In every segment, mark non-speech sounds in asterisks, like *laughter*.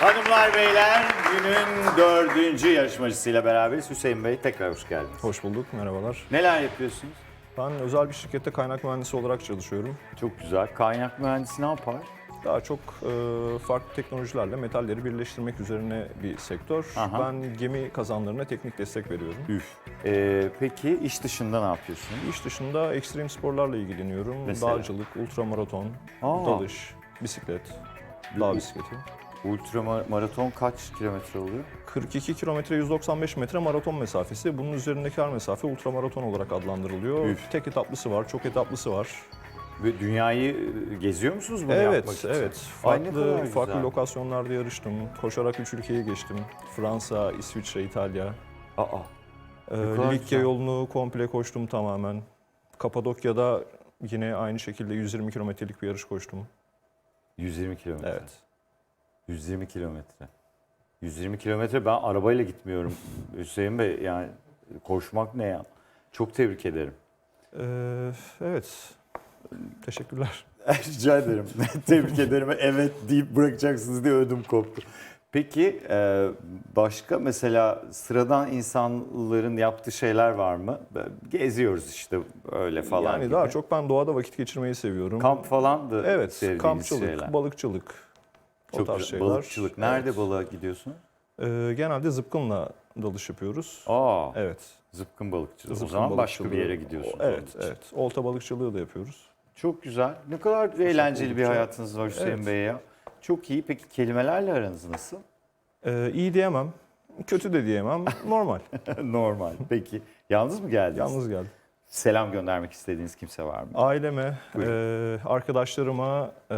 Hanımlar beyler günün dördüncü yarışmacısıyla beraberiz. Hüseyin Bey tekrar hoş geldiniz. Hoş bulduk, merhabalar. Neler yapıyorsunuz? Ben özel bir şirkette kaynak mühendisi olarak çalışıyorum. Çok güzel. Kaynak mühendisi ne yapar? Daha çok e, farklı teknolojilerle metalleri birleştirmek üzerine bir sektör. Aha. Ben gemi kazanlarına teknik destek veriyorum. Üf. Ee, peki iş dışında ne yapıyorsun? İş dışında ekstrem sporlarla ilgileniyorum. Mesela? Dağcılık, ultramaraton, Aa. dalış, bisiklet, dağ bisikleti. Ultramaraton kaç kilometre oluyor? 42 kilometre 195 metre maraton mesafesi. Bunun üzerindeki her mesafe ultramaraton olarak adlandırılıyor. Üf. Tek etaplısı var, çok etaplısı var. Ve dünyayı e, geziyor musunuz bunu yapmak Evet, için? evet. Ay, Farklı güzel. farklı lokasyonlarda yarıştım. Koşarak üç ülkeye geçtim. Fransa, İsviçre, İtalya. Aa, Ee, Likya yolunu komple koştum tamamen. Kapadokya'da yine aynı şekilde 120 kilometrelik bir yarış koştum. 120 kilometre. Evet. 120 kilometre. 120 kilometre ben arabayla gitmiyorum *laughs* Hüseyin Bey. Yani koşmak ne ya? Çok tebrik ederim. Ee, evet. Teşekkürler. *laughs* Rica ederim. *laughs* Tebrik ederim. Evet deyip bırakacaksınız diye ödüm koptu. Peki e, başka mesela sıradan insanların yaptığı şeyler var mı? Geziyoruz işte öyle falan yani gibi. daha çok ben doğada vakit geçirmeyi seviyorum. Kamp falan da Evet, kampçılık, şeyler. balıkçılık. O Çok tarz güzel. şeyler. Balıkçılık. Nerede balığa gidiyorsun? Ee, genelde zıpkınla dalış yapıyoruz. Aa, Evet. zıpkın balıkçılığı. o Zıpkın zaman başka bir balıkçılığı. yere gidiyorsun. O- Evet, evet. Olta balıkçılığı da yapıyoruz. Çok güzel. Ne kadar eğlenceli bir oldukça. hayatınız var Hüseyin Evet. Bey ya. Çok iyi. Peki kelimelerle aranız nasıl? Ee, iyi diyemem, kötü de diyemem, normal. *laughs* Normal. Peki. Yalnız mı geldiniz? Yalnız geldim. Selam göndermek istediğiniz kimse var mı? Aileme, e, arkadaşlarıma, e,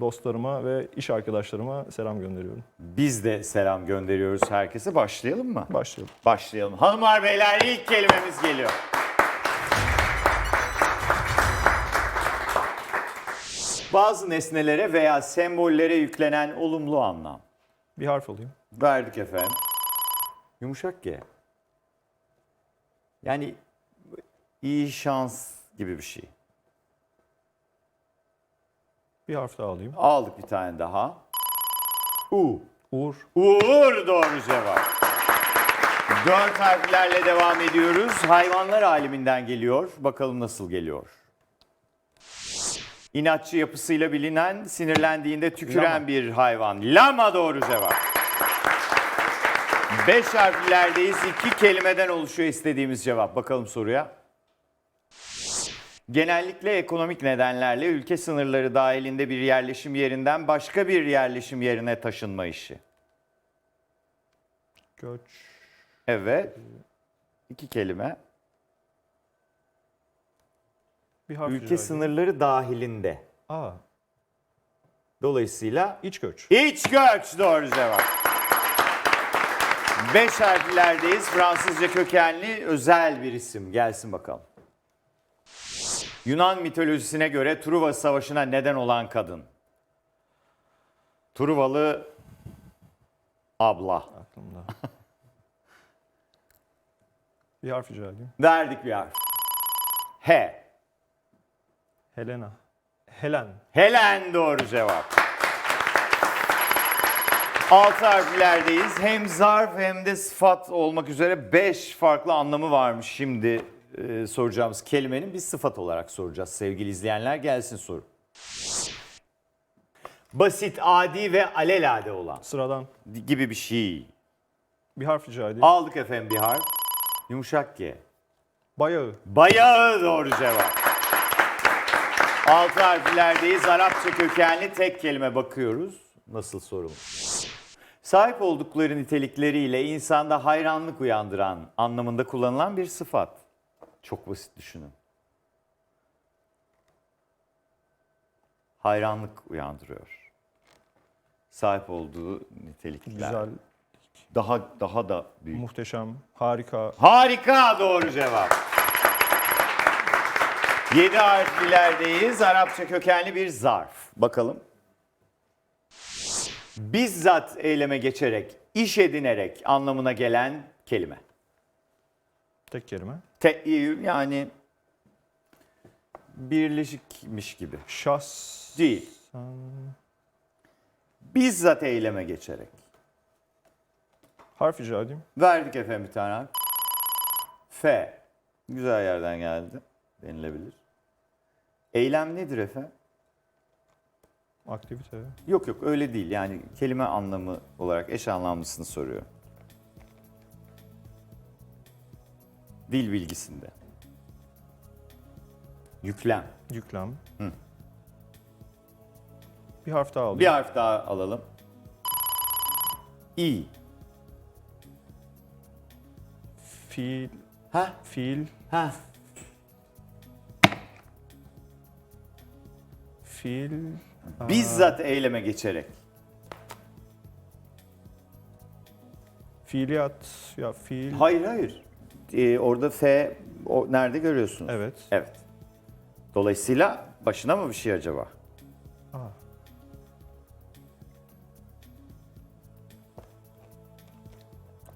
dostlarıma ve iş arkadaşlarıma selam gönderiyorum. Biz de selam gönderiyoruz herkese. Başlayalım mı? Başlayalım. Başlayalım. Hanımlar beyler ilk kelimemiz geliyor. Bazı nesnelere veya sembollere yüklenen olumlu anlam. Bir harf alayım. Verdik efendim. Yumuşak G. Yani iyi şans gibi bir şey. Bir harf daha alayım. Aldık bir tane daha. U. Uğur. Uğur doğru cevap. Dört harflerle devam ediyoruz. Hayvanlar aleminden geliyor. Bakalım nasıl geliyor. İnatçı yapısıyla bilinen, sinirlendiğinde tüküren Lama. bir hayvan. Lama doğru cevap. Beş harflerdeyiz. İki kelimeden oluşuyor istediğimiz cevap. Bakalım soruya. Genellikle ekonomik nedenlerle ülke sınırları dahilinde bir yerleşim yerinden başka bir yerleşim yerine taşınma işi. Göç. Evet. İki kelime. Bir harf Ülke rica sınırları dahilinde. Aa, Dolayısıyla iç göç. iç göç doğru cevap. Beş harflerdeyiz. Fransızca kökenli özel bir isim. Gelsin bakalım. Yunan mitolojisine göre Truva Savaşı'na neden olan kadın. Truvalı abla. Aklımda. *laughs* bir harf rica edeyim. Verdik bir harf. H. Helena. Helen. Helen doğru cevap. Altı harflerdeyiz. Hem zarf hem de sıfat olmak üzere beş farklı anlamı varmış şimdi e, soracağımız kelimenin. Biz sıfat olarak soracağız sevgili izleyenler. Gelsin soru. Basit, adi ve alelade olan Sıradan. gibi bir şey. Bir harf rica edeyim. Aldık efendim bir harf. Yumuşak G. Bayağı. Bayağı doğru cevap. Altı harflerdeyiz. Arapça kökenli tek kelime bakıyoruz. Nasıl sorulmuş? Sahip oldukları nitelikleriyle insanda hayranlık uyandıran anlamında kullanılan bir sıfat. Çok basit düşünün. Hayranlık uyandırıyor. Sahip olduğu nitelikler. Güzel. Daha daha da büyük. Muhteşem. Harika. Harika doğru cevap. 7 harflilerdeyiz. Arapça kökenli bir zarf. Bakalım. Bizzat eyleme geçerek, iş edinerek anlamına gelen kelime. Tek kelime. Te- yani birleşikmiş gibi. Şahs. Değil. Bizzat eyleme geçerek. Harf rica edeyim. Verdik efendim bir tane harf. F. Güzel yerden geldi. Denilebilir. Eylem nedir efendim? Aktivite. Yok yok öyle değil. Yani kelime anlamı olarak eş anlamlısını soruyor. Dil bilgisinde. Yüklem. Yüklem. Hı. Bir harf daha alayım. Bir harf daha alalım. İ. Fiil. Ha? Fiil. Ha? Fiil. Bizzat eyleme geçerek. Fiiliyat. Ya fiil. Hayır hayır. Ee, orada F o, nerede görüyorsunuz? Evet. Evet. Dolayısıyla başına mı bir şey acaba? Aa.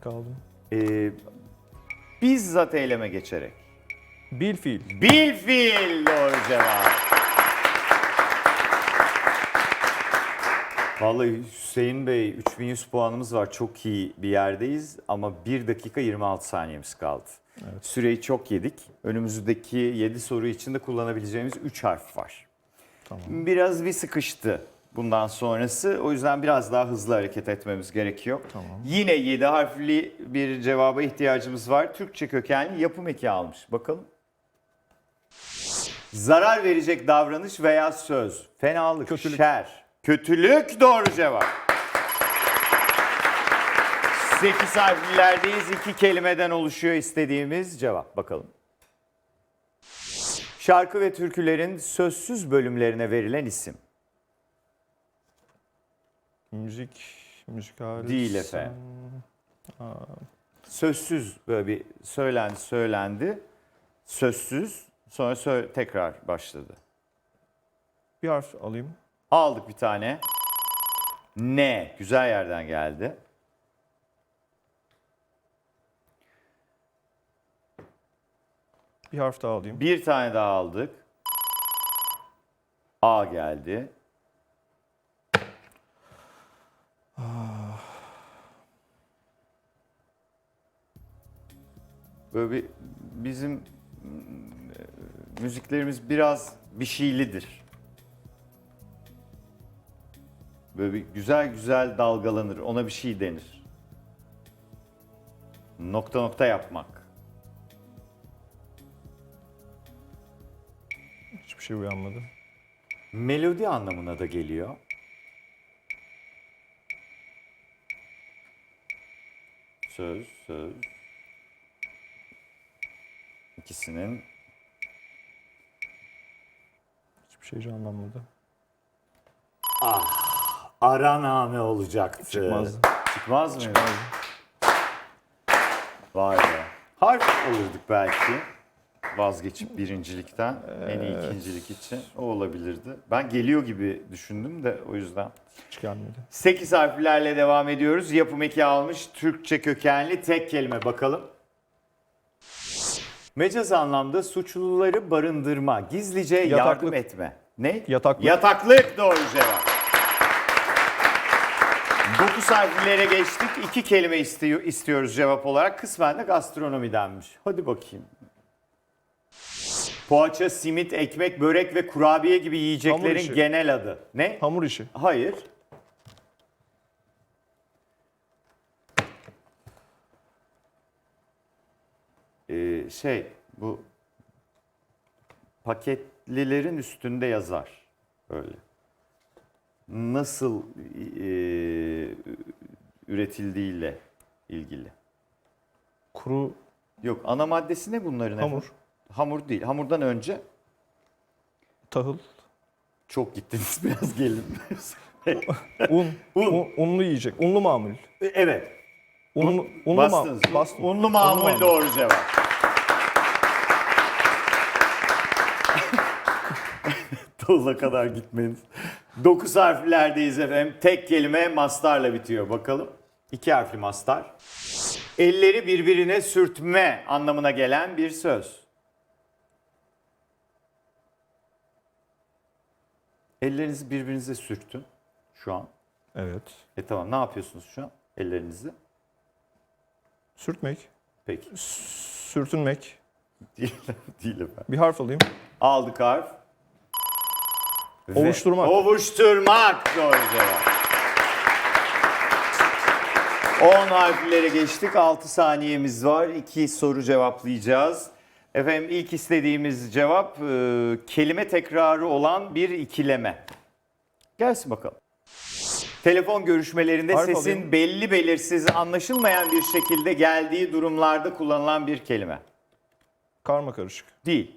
Kaldım. Ee, bizzat eyleme geçerek. Bil fiil. Bil fiil doğru cevap. Vallahi Hüseyin Bey 3100 puanımız var. Çok iyi bir yerdeyiz ama 1 dakika 26 saniyemiz kaldı. Süreyi çok yedik. Önümüzdeki 7 soru için de kullanabileceğimiz 3 harf var. Tamam. Biraz bir sıkıştı bundan sonrası. O yüzden biraz daha hızlı hareket etmemiz gerekiyor. Tamam. Yine 7 harfli bir cevaba ihtiyacımız var. Türkçe kökenli yapım eki almış. Bakalım. Zarar verecek davranış veya söz. Fenalık, Kötülük. şer. Kötülük doğru cevap. 8 harflilerdeyiz. İki kelimeden oluşuyor istediğimiz cevap. Bakalım. Şarkı ve türkülerin sözsüz bölümlerine verilen isim. Müzik. Müzikal. Değil efendim. Sözsüz böyle bir söylendi söylendi. Sözsüz sonra sö- tekrar başladı. Bir harf alayım. Aldık bir tane. Ne? Güzel yerden geldi. Bir harf daha alayım. Bir tane daha aldık. A geldi. Böyle bir bizim e, müziklerimiz biraz bir şeylidir. Böyle bir güzel güzel dalgalanır. Ona bir şey denir. Nokta nokta yapmak. Hiçbir şey uyanmadı. Melodi anlamına da geliyor. Söz, söz. İkisinin Hiçbir şey canlanmadı. Araname olacaktı. Çıkmazdı. Çıkmaz mı? Vay be. Harf olurduk belki. Vazgeçip birincilikten en iyi ikincilik için o olabilirdi. Ben geliyor gibi düşündüm de o yüzden. Hiç gelmedi. 8 harflerle devam ediyoruz. Yapım eki almış Türkçe kökenli tek kelime bakalım. Mecaz anlamda suçluları barındırma, gizlice yardım Yataklık. etme. Ne? Yataklık. Yataklık doğru cevap. 9 harflere geçtik. İki kelime istiyor, istiyoruz cevap olarak. Kısmen de gastronomi denmiş. Hadi bakayım. Poğaça, simit, ekmek, börek ve kurabiye gibi Hamur yiyeceklerin işi. genel adı. Ne? Hamur işi. Hayır. Ee, şey bu paketlilerin üstünde yazar öyle. Nasıl e, üretildiğiyle ilgili. Kuru Yok ana maddesi ne bunların? hamur. efendim? Hamur değil. Hamurdan önce Tahıl. çok gittiniz *laughs* biraz gelin. *laughs* Un. Un. Un- Unlu yiyecek. Unlu mamul. evet. Unlu, unlu Bastınız. ma- bastım. Unlu mamul doğru cevap. *laughs* Toluna kadar gitmeniz. 9 harflerdeyiz efendim. Tek kelime mastarla bitiyor. Bakalım. İki harfli mastar. Elleri birbirine sürtme anlamına gelen bir söz. Ellerinizi birbirinize sürtün şu an. Evet. E tamam ne yapıyorsunuz şu an ellerinizi? Sürtmek. Peki. Sürtünmek. *laughs* Değil, değil efendim. Bir harf alayım. Aldık harf. Ve Ovuşturmak. Ovuşturmak doğru cevap. 10 harflere geçtik. 6 saniyemiz var. 2 soru cevaplayacağız. Efendim ilk istediğimiz cevap e, kelime tekrarı olan bir ikileme. Gelsin bakalım. Telefon görüşmelerinde Harf sesin alayım. belli belirsiz anlaşılmayan bir şekilde geldiği durumlarda kullanılan bir kelime. Karma karışık. Değil.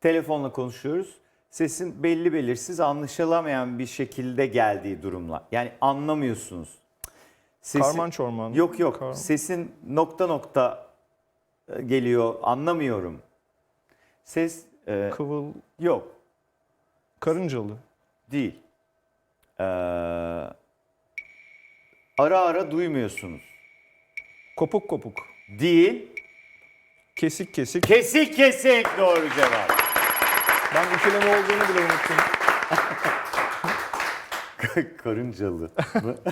Telefonla konuşuyoruz. Sesin belli belirsiz anlaşılamayan bir şekilde geldiği durumlar. Yani anlamıyorsunuz. Sesin- Karman çorman. Yok yok. Kar- Sesin nokta nokta e, geliyor. Anlamıyorum. Ses e, Kıvıl. yok. Karıncalı. Değil. Ee, ara ara duymuyorsunuz. Kopuk kopuk. Değil. Kesik kesik. Kesik kesik doğru cevap. Ben ikileme olduğunu bile unuttum. *laughs* Karıncalı.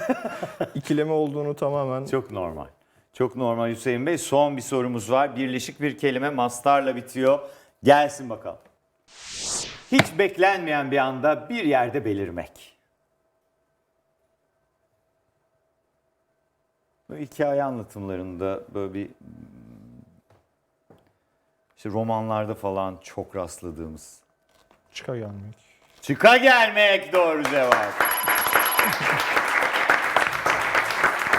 *laughs* İkileme olduğunu tamamen Çok normal. Çok normal Hüseyin Bey. Son bir sorumuz var. Birleşik bir kelime mastarla bitiyor. Gelsin bakalım. Hiç beklenmeyen bir anda bir yerde belirmek. Böyle hikaye anlatımlarında böyle bir işte romanlarda falan çok rastladığımız. Çıka gelmek. Çıka gelmek doğru cevap.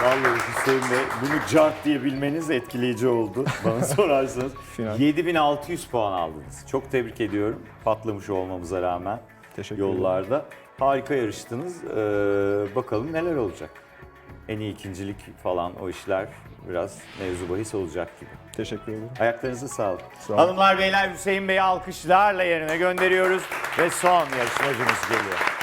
Vallahi Hüseyin Bey bunu cart diye bilmeniz etkileyici oldu bana *laughs* sorarsanız. Final. 7600 puan aldınız. Çok tebrik ediyorum patlamış olmamıza rağmen Teşekkür ederim. yollarda. Harika yarıştınız. Ee, bakalım neler olacak. En iyi ikincilik falan o işler biraz mevzu bahis olacak gibi. Teşekkür ederim. Ayaklarınıza sağlık. Sağ olun. Hanımlar beyler Hüseyin Bey'i alkışlarla yerine gönderiyoruz ve son yarışmacımız geliyor.